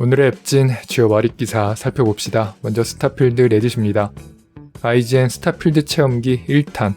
오늘의 앱진 주요 와릿 기사 살펴봅시다. 먼저 스타필드 레딧입니다. IGN 스타필드 체험기 1탄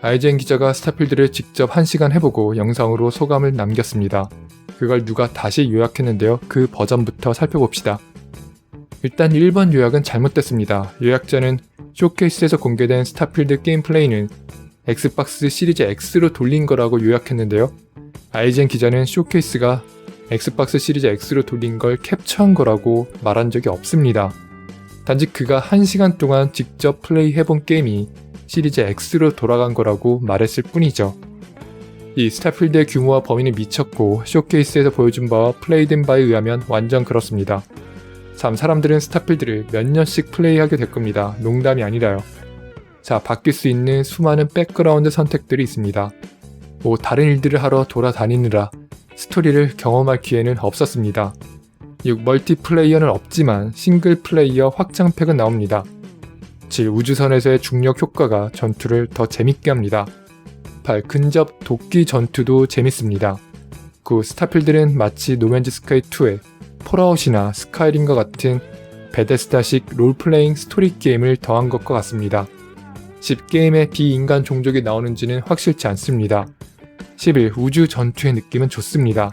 IGN 기자가 스타필드를 직접 1시간 해보고 영상으로 소감을 남겼습니다. 그걸 누가 다시 요약했는데요. 그 버전부터 살펴봅시다. 일단 1번 요약은 잘못됐습니다. 요약자는 쇼케이스에서 공개된 스타필드 게임 플레이는 엑스박스 시리즈 X로 돌린 거라고 요약했는데요. IGN 기자는 쇼케이스가 엑스박스 시리즈 X로 돌린 걸 캡처한 거라고 말한 적이 없습니다. 단지 그가 1시간 동안 직접 플레이해본 게임이 시리즈 X로 돌아간 거라고 말했을 뿐이죠. 이 스타필드의 규모와 범위는 미쳤고 쇼케이스에서 보여준 바와 플레이된 바에 의하면 완전 그렇습니다. 참 사람들은 스타필드를 몇 년씩 플레이하게 될 겁니다. 농담이 아니라요. 자, 바뀔 수 있는 수많은 백그라운드 선택들이 있습니다. 뭐 다른 일들을 하러 돌아다니느라 스토리를 경험할 기회는 없었습니다. 6. 멀티플레이어는 없지만 싱글 플레이어 확장팩은 나옵니다. 7. 우주선에서의 중력 효과가 전투를 더 재밌게 합니다. 8. 근접 도끼 전투도 재밌습니다. 9. 스타필드는 마치 노맨즈 스카이 2의 폴아웃이나 스카이림과 같은 베데스다식 롤플레잉 스토리 게임을 더한 것과 같습니다. 10. 게임에 비인간 종족이 나오는지는 확실치 않습니다. 11. 우주 전투의 느낌은 좋습니다.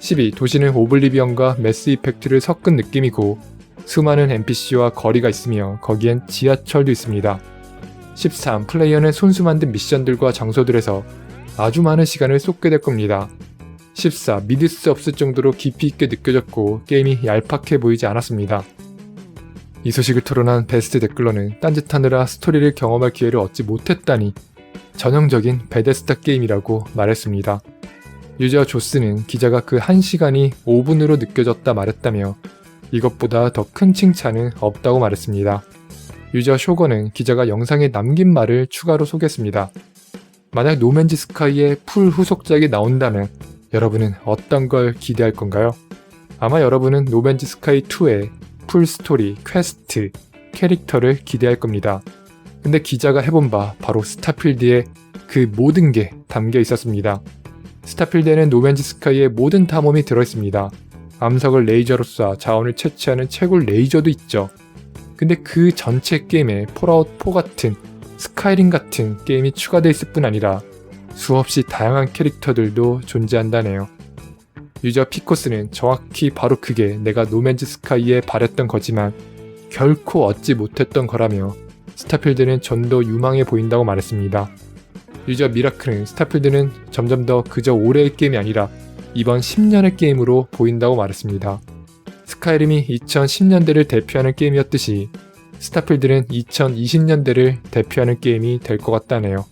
12. 도시는 오블리비언과 매스 이펙트를 섞은 느낌이고 수많은 NPC와 거리가 있으며 거기엔 지하철도 있습니다. 13. 플레이어는 손수 만든 미션들과 장소들에서 아주 많은 시간을 쏟게 될 겁니다. 14. 믿을 수 없을 정도로 깊이 있게 느껴졌고 게임이 얄팍해 보이지 않았습니다. 이 소식을 토론한 베스트 댓글러는 딴짓하느라 스토리를 경험할 기회를 얻지 못했다니 전형적인 베데스타 게임이라고 말했습니다. 유저 조스는 기자가 그 1시간이 5분으로 느껴졌다 말했다며 이것보다 더 큰 칭찬은 없다고 말했습니다. 유저 쇼거는 기자가 영상에 남긴 말을 추가로 소개했습니다. 만약 노맨즈 스카이의 풀 후속작이 나온다면 여러분은 어떤 걸 기대할 건가요? 아마 여러분은 노맨즈 스카이 2의 풀 스토리, 퀘스트, 캐릭터를 기대할 겁니다. 근데 기자가 해본 바 바로 스타필드에 그 모든 게 담겨 있었습니다. 스타필드에는 노맨즈 스카이의 모든 탐험이 들어있습니다. 암석을 레이저로 쏴 자원을 채취하는 채굴 레이저도 있죠. 근데 그 전체 게임에 폴아웃 4 같은 스카이림 같은 게임이 추가되어 있을 뿐 아니라 수없이 다양한 캐릭터들도 존재한다네요. 유저 피코스는 정확히 바로 그게 내가 노맨즈 스카이에 바랬던 거지만 결코 얻지 못했던 거라며 스타필드는 좀 더 유망해 보인다고 말했습니다. 유저 미라클은 스타필드는 점점 더 그저 올해의 게임이 아니라 이번 10년의 게임으로 보인다고 말했습니다. 스카이림이 2010년대를 대표하는 게임이었듯이 스타필드는 2020년대를 대표하는 게임이 될 것 같다네요.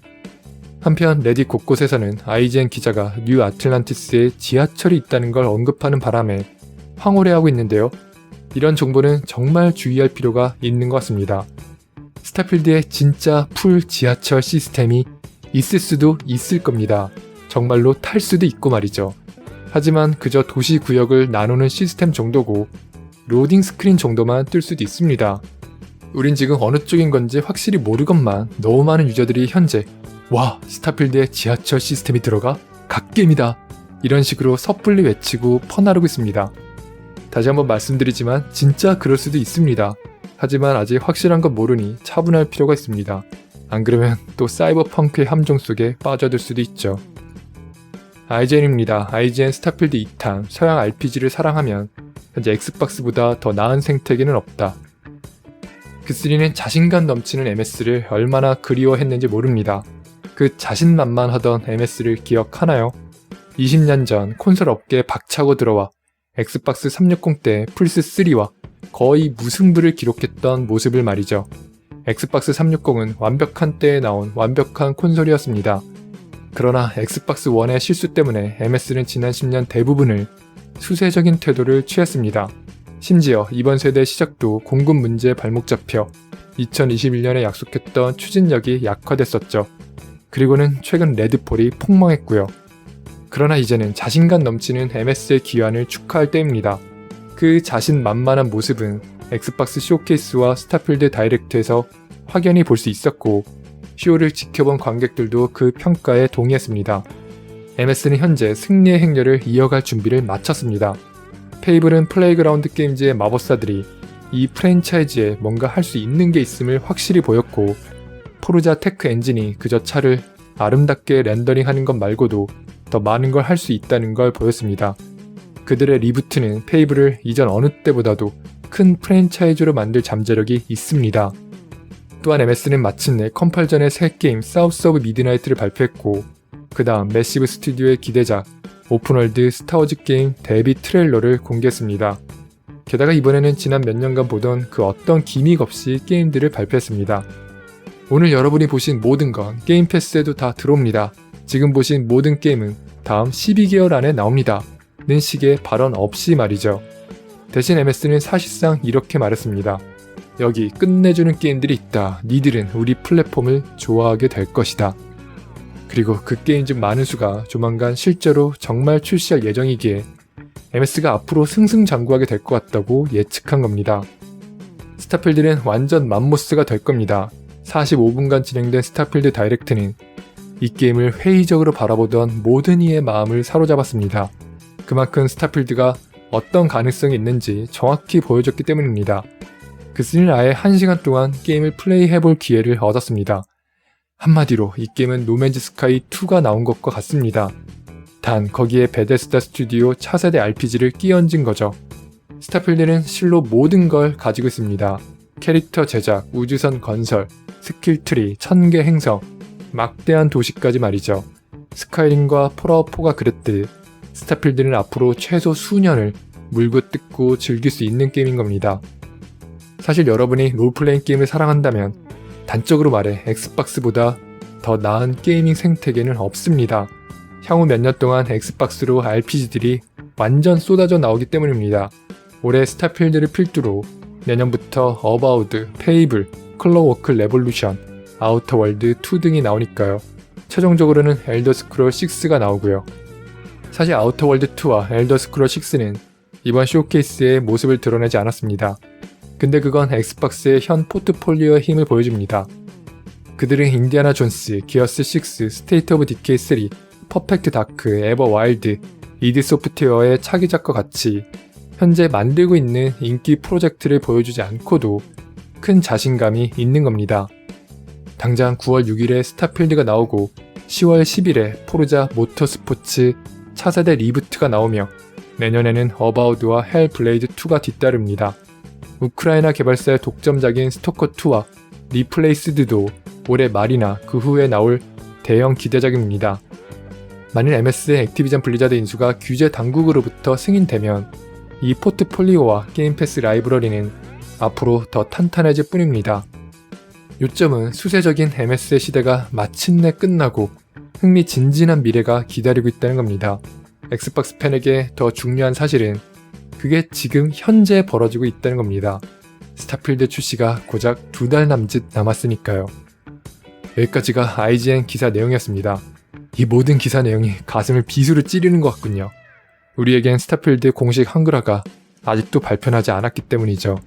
한편 레딧 곳곳에서는 IGN 기자가 뉴 아틀란티스에 지하철이 있다는 걸 언급하는 바람에 황홀해하고 있는데요. 이런 정보는 정말 주의할 필요가 있는 것 같습니다. 스타필드에 진짜 풀 지하철 시스템이 있을 수도 있을 겁니다. 정말로 탈 수도 있고 말이죠. 하지만 그저 도시 구역을 나누는 시스템 정도고 로딩 스크린 정도만 뜰 수도 있습니다. 우린 지금 어느 쪽인 건지 확실히 모르건만 너무 많은 유저들이 현재 와 스타필드에 지하철 시스템이 들어가? 갓게임이다 이런 식으로 섣불리 외치고 퍼나르고 있습니다. 다시 한번 말씀드리지만 진짜 그럴 수도 있습니다. 하지만 아직 확실한 건 모르니 차분할 필요가 있습니다. 안 그러면 또 사이버펑크의 함정 속에 빠져들 수도 있죠. IGN입니다. IGN 스타필드 2탄 서양 RPG를 사랑하면 현재 엑스박스보다 더 나은 생태계는 없다. 그3는 자신감 넘치는 MS를 얼마나 그리워했는지 모릅니다. 그 자신만만하던 MS를 기억하나요? 20년 전 콘솔 업계에 박차고 들어와 엑스박스 360 때 플스3와 거의 무승부를 기록했던 모습을 말이죠. 엑스박스 360은 완벽한 때에 나온 완벽한 콘솔이었습니다. 그러나 엑스박스 1의 실수 때문에 MS는 지난 10년 대부분을 수세적인 태도를 취했습니다. 심지어 이번 세대 시작도 공급 문제에 발목 잡혀 2021년에 약속했던 추진력이 약화됐었죠. 그리고는 최근 레드폴이 폭망했고요. 그러나 이제는 자신감 넘치는 MS의 기환을 축하할 때입니다. 그 자신만만한 모습은 엑스박스 쇼케이스와 스타필드 다이렉트에서 확연히 볼 수 있었고 쇼를 지켜본 관객들도 그 평가에 동의했습니다. MS는 현재 승리의 행렬을 이어갈 준비를 마쳤습니다. 페이블은 플레이그라운드 게임즈의 마법사들이 이 프랜차이즈에 뭔가 할 수 있는 게 있음을 확실히 보였고 포르자 테크 엔진이 그저 차를 아름답게 렌더링하는 것 말고도 더 많은 걸 할 수 있다는 걸 보였습니다. 그들의 리부트는 페이블을 이전 어느 때보다도 큰 프랜차이즈로 만들 잠재력이 있습니다. 또한 MS는 마침내 컴팔전의 새 게임 사우스 오브 미드나이트를 발표했고 그 다음 매시브 스튜디오의 기대작 오픈월드 스타워즈 게임 데뷔 트레일러를 공개했습니다. 게다가 이번에는 지난 몇 년간 보던 그 어떤 기믹 없이 게임들을 발표했습니다. 오늘 여러분이 보신 모든 건 게임 패스에도 다 들어옵니다. 지금 보신 모든 게임은 다음 12개월 안에 나옵니다. 는 식의 발언 없이 말이죠. 대신 MS는 사실상 이렇게 말했습니다. 여기 끝내주는 게임들이 있다. 니들은 우리 플랫폼을 좋아하게 될 것이다. 그리고 그 게임 중 많은 수가 조만간 실제로 정말 출시할 예정이기에 MS가 앞으로 승승장구하게 될 것 같다고 예측한 겁니다. 스타필드는 완전 맘모스가 될 겁니다. 45분간 진행된 스타필드 다이렉트는 이 게임을 회의적으로 바라보던 모든 이의 마음을 사로잡았습니다. 그만큼 스타필드가 어떤 가능성이 있는지 정확히 보여줬기 때문입니다. 그스는 아예 1시간 동안 게임을 플레이해볼 기회를 얻었습니다. 한마디로 이 게임은 노맨즈 스카이 2가 나온 것과 같습니다. 단 거기에 베데스다 스튜디오 차세대 RPG를 끼얹은 거죠. 스타필드는 실로 모든 걸 가지고 있습니다. 캐릭터 제작, 우주선 건설, 스킬 트리, 천개 행성, 막대한 도시까지 말이죠. 스카이림과 폴아웃4가 그랬듯 스타필드는 앞으로 최소 수년을 물고 뜯고 즐길 수 있는 게임인 겁니다. 사실 여러분이 롤플레잉 게임을 사랑한다면 단적으로 말해 엑스박스보다 더 나은 게이밍 생태계는 없습니다. 향후 몇 년 동안 엑스박스로 RPG들이 완전 쏟아져 나오기 때문입니다. 올해 스타필드를 필두로 내년부터 어바우드, 페이블, 클로워크 레볼루션, 아우터월드 2 등이 나오니까요. 최종적으로는 엘더 스크롤 6가 나오고요. 사실 아우터월드 2와 엘더 스크롤 6는 이번 쇼케이스의 모습을 드러내지 않았습니다. 근데 그건 엑스박스의 현 포트폴리오의 힘을 보여줍니다. 그들은 인디아나 존스, 기어스 6, 스테이트 오브 디케이 3, 퍼펙트 다크, 에버 와일드, 이디 소프트웨어의 차기작과 같이 현재 만들고 있는 인기 프로젝트를 보여주지 않고도 큰 자신감이 있는 겁니다. 당장 9월 6일에 스타필드가 나오고 10월 10일에 포르자 모터스포츠 차세대 리부트가 나오며 내년에는 어바우드와 헬 블레이드 2가 뒤따릅니다. 우크라이나 개발사의 독점작인 스토커2와 리플레이스드도 올해 말이나 그 후에 나올 대형 기대작입니다. 만일 MS의 액티비전 블리자드 인수가 규제 당국으로부터 승인되면 이 포트폴리오와 게임 패스 라이브러리는 앞으로 더 탄탄해질 뿐입니다. 요점은 수세적인 MS의 시대가 마침내 끝나고 흥미진진한 미래가 기다리고 있다는 겁니다. 엑스박스 팬에게 더 중요한 사실은 그게 지금 현재 벌어지고 있다는 겁니다. 스타필드 출시가 고작 두 달 남짓 남았으니까요. 여기까지가 IGN 기사 내용이었습니다. 이 모든 기사 내용이 가슴을 비수로 찌르는 것 같군요. 우리에겐 스타필드 공식 한글화가 아직도 발표하지 않았기 때문이죠.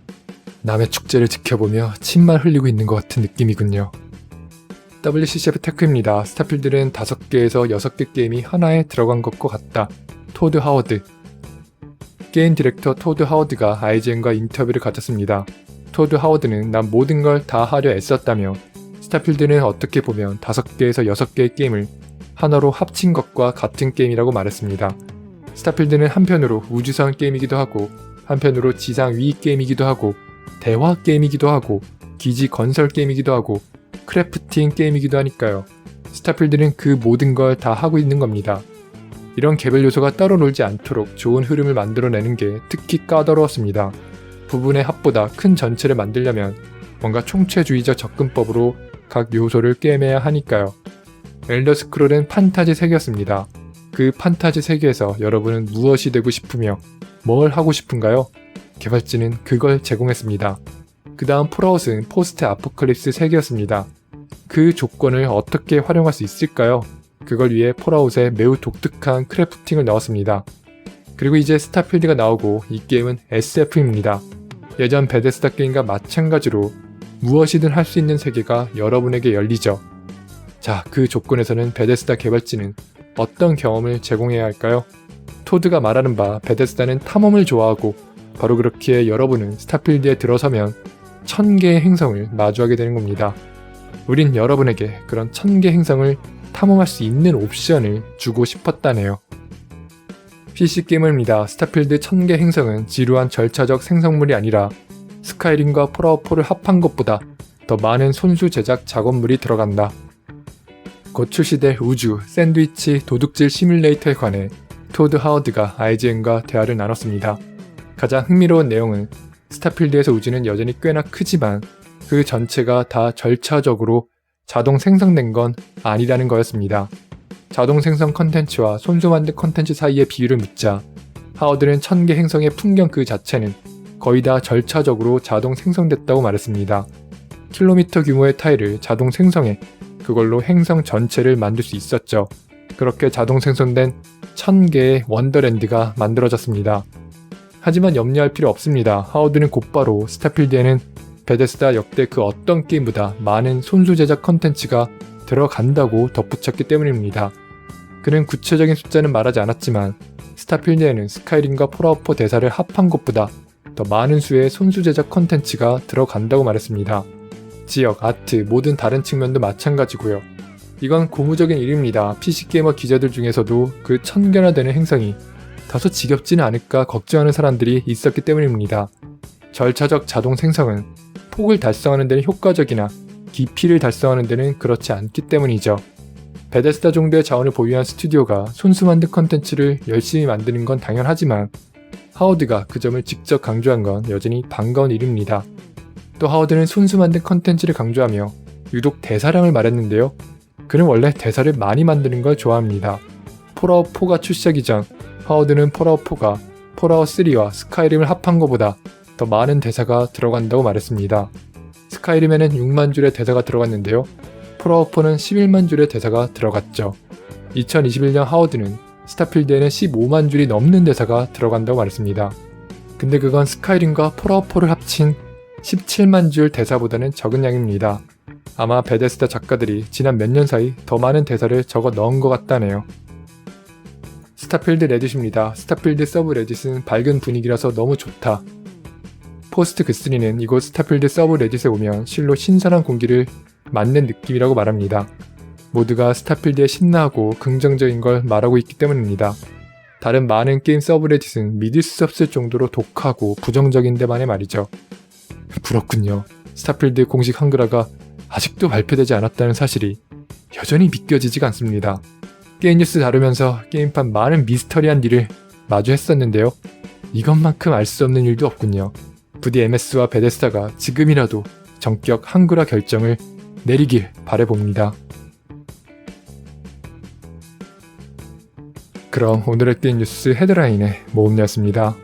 남의 축제를 지켜보며 침만 흘리고 있는 것 같은 느낌이군요. WCCF 테크입니다. 스타필드는 5개에서 6개 게임이 하나에 들어간 것과 같다. 토드 하워드, 게임 디렉터 토드 하워드가 IGN과 인터뷰를 가졌습니다. 토드 하워드는 난 모든 걸 다 하려 애썼다며 스타필드는 어떻게 보면 5개에서 6개의 게임을 하나로 합친 것과 같은 게임이라고 말했습니다. 스타필드는 한편으로 우주선 게임이기도 하고 한편으로 지상 위 게임이기도 하고 대화 게임이기도 하고 기지 건설 게임이기도 하고 크래프팅 게임이기도 하니까요. 스타필드는 그 모든 걸 다 하고 있는 겁니다. 이런 개별 요소가 따로 놀지 않도록 좋은 흐름을 만들어내는 게 특히 까다로웠습니다. 부분의 합보다 큰 전체를 만들려면 뭔가 총체주의적 접근법으로 각 요소를 꿰매야 하니까요. 엘더 스크롤은 판타지 세계였습니다. 그 판타지 세계에서 여러분은 무엇이 되고 싶으며 뭘 하고 싶은가요? 개발진은 그걸 제공했습니다. 그 다음 폴아웃은 포스트 아포칼립스 세계였습니다. 그 조건을 어떻게 활용할 수 있을까요? 그걸 위해 폴아웃에 매우 독특한 크래프팅을 넣었습니다. 그리고 이제 스타필드가 나오고 이 게임은 SF입니다. 예전 베데스다 게임과 마찬가지로 무엇이든 할 수 있는 세계가 여러분에게 열리죠. 자, 그 조건에서는 베데스다 개발진은 어떤 경험을 제공해야 할까요? 토드가 말하는 바 베데스다는 탐험을 좋아하고 바로 그렇기에 여러분은 스타필드에 들어서면 천 개의 행성을 마주하게 되는 겁니다. 우린 여러분에게 그런 천 개 행성을 탐험할 수 있는 옵션을 주고 싶었다네요. PC 게임입니다. 스타필드 1000개 행성은 지루한 절차적 생성물이 아니라 스카이림과 폴아웃4를 합한 것보다 더 많은 손수 제작 작업물이 들어간다. 곧 출시될 우주, 샌드위치, 도둑질 시뮬레이터에 관해 토드 하워드가 IGN과 대화를 나눴습니다. 가장 흥미로운 내용은 스타필드에서 우주는 여전히 꽤나 크지만 그 전체가 다 절차적으로 자동 생성된 건 아니라는 거였습니다. 자동 생성 컨텐츠와 손수 만든 컨텐츠 사이의 비율을 묻자 하워드는 1000개 행성의 풍경 그 자체는 거의 다 절차적으로 자동 생성됐다고 말했습니다. 킬로미터 규모의 타일을 자동 생성해 그걸로 행성 전체를 만들 수 있었죠. 그렇게 자동 생성된 1000개의 원더랜드가 만들어졌습니다. 하지만 염려할 필요 없습니다. 하워드는 곧바로 스타필드에는 베데스다 역대 그 어떤 게임보다 많은 손수 제작 컨텐츠가 들어간다고 덧붙였기 때문입니다. 그는 구체적인 숫자는 말하지 않았지만 스타필드에는 스카이림과 폴아웃4 대사를 합한 것보다 더 많은 수의 손수 제작 컨텐츠가 들어간다고 말했습니다. 지역, 아트, 모든 다른 측면도 마찬가지고요. 이건 고무적인 일입니다. PC게이머 기자들 중에서도 그 천개나 되는 행성이 다소 지겹지는 않을까 걱정하는 사람들이 있었기 때문입니다. 절차적 자동 생성은 폭을 달성하는 데는 효과적이나 깊이를 달성하는 데는 그렇지 않기 때문이죠. 베데스다 정도의 자원을 보유한 스튜디오가 손수 만든 컨텐츠를 열심히 만드는 건 당연하지만 하워드가 그 점을 직접 강조한 건 여전히 반가운 일입니다. 또 하워드는 손수 만든 컨텐츠를 강조하며 유독 대사량을 말했는데요. 그는 원래 대사를 많이 만드는 걸 좋아합니다. 폴아웃 4가 출시하기 전 하워드는 폴아웃 4가 폴아웃 3와 스카이림을 합한 것보다 더 많은 대사가 들어간다고 말했습니다. 스카이림에는 6만 줄의 대사가 들어갔는데요. 폴아웃4는 11만 줄의 대사가 들어갔죠. 2021년 하워드는 스타필드에는 15만 줄이 넘는 대사가 들어간다고 말했습니다. 근데 그건 스카이림과 폴아웃4를 합친 17만 줄 대사보다는 적은 양입니다. 아마 베데스다 작가들이 지난 몇 년 사이 더 많은 대사를 적어 넣은 것 같다네요. 스타필드 레딧입니다. 스타필드 서브 레딧은 밝은 분위기라서 너무 좋다. 포스트 그스리는 이곳 스타필드 서브 레딧에 오면 실로 신선한 공기를 맞는 느낌이라고 말합니다. 모두가 스타필드에 신나하고 긍정적인 걸 말하고 있기 때문입니다. 다른 많은 게임 서브레딧은 믿을 수 없을 정도로 독하고 부정적인데만의 말이죠. 부럽군요. 스타필드 공식 한글화가 아직도 발표되지 않았다는 사실이 여전히 믿겨지지가 않습니다. 게임 뉴스 다루면서 게임판 많은 미스터리한 일을 마주했었는데요. 이것만큼 알 수 없는 일도 없군요. 부디 MS와 베데스다가 지금이라도 정격 한글화 결정을 내리길 바래봅니다. 그럼 오늘의 게임 뉴스 헤드라인의 모음이었습니다.